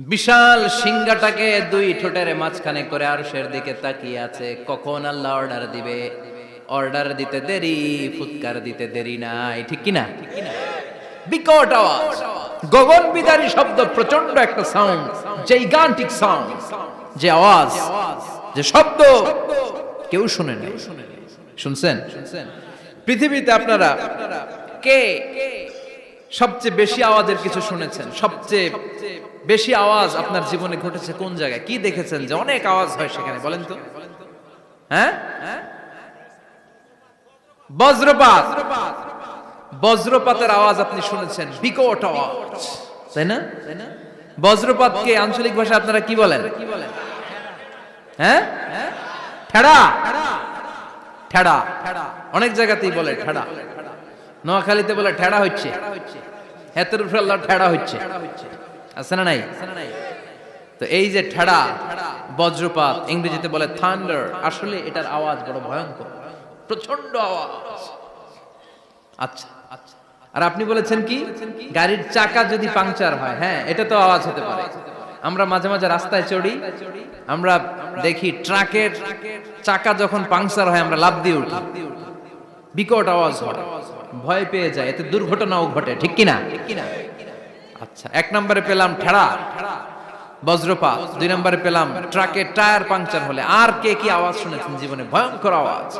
বিশাল সিংহাটাকে দুই ঠোঁটের মাঝখানে করে আরশের দিকে তাকিয়ে আছে। কখন আল্লাহ অর্ডার দিবে? অর্ডার দিতে দেরি, ফুৎকার দিতে দেরি নাই, ঠিক কিনা? বিকট আওয়াজ, গগন বিদারী শব্দ প্রচণ্ড একটা সাউন্ড জাইগান্টিক সাউন্ড যে আওয়াজ, যে শব্দ কেউ শুনে নাই। শুনছেন? পৃথিবীতে আপনারা কে? সবচেয়ে বেশি আওয়াজের কিছু শুনেছেন? সবচেয়ে বেশি আওয়াজ আপনার জীবনে ঘটেছে কোন জায়গায়? কি দেখেছেন যে অনেক আওয়াজ হয় সেখানে? বলেন তো। হ্যাঁ? বজ্রপাত। বজ্রপাতের আওয়াজ আপনি শুনেছেন। বিকট আওয়াজ। তাই না? বজ্রপাতকে আঞ্চলিক ভাষা আপনারা কি বলেন? হ্যাঁ? ঠেড়া। ঠেড়া। অনেক জায়গাতেই বলে ঠেড়া। নোয়াখালীতে বলে ঠেড়া হচ্ছে। হেতের উপরে আল্লাহ ঠেড়া হচ্ছে। আছে না নাই? তো এই যে ঠেড়া, বজ্রপাত, ইংরেজিতে বলে থান্ডার, আসলে এটার আওয়াজ বড় ভয়ঙ্কর। প্রচণ্ড আওয়াজ। আচ্ছা। আর আপনি বলেছেন কি? গাড়ির চাকা যদি পাংচার হয় হ্যাঁ এটা তো আওয়াজ হতে পারে। আমরা মাঝে মাঝে রাস্তায় চড়ি, আমরা দেখি ট্রাকের চাকা যখন পাংচার হয়, আমরা লাভ দিয়ে উঠি। বিকট আওয়াজ হয়। ভয় পেয়ে যায়, এতে দুর্ঘটনাও ঘটে, ঠিক কিনা? আচ্ছা এক নম্বরে পেলাম ঠেড়া, বজ্রপাত, দুই নম্বরে পেলাম ট্রাকের টায়ার পাংচার হলে, আর কে কি আওয়াজ শুনেছেন জীবনে? ভয়ঙ্কর আওয়াজ।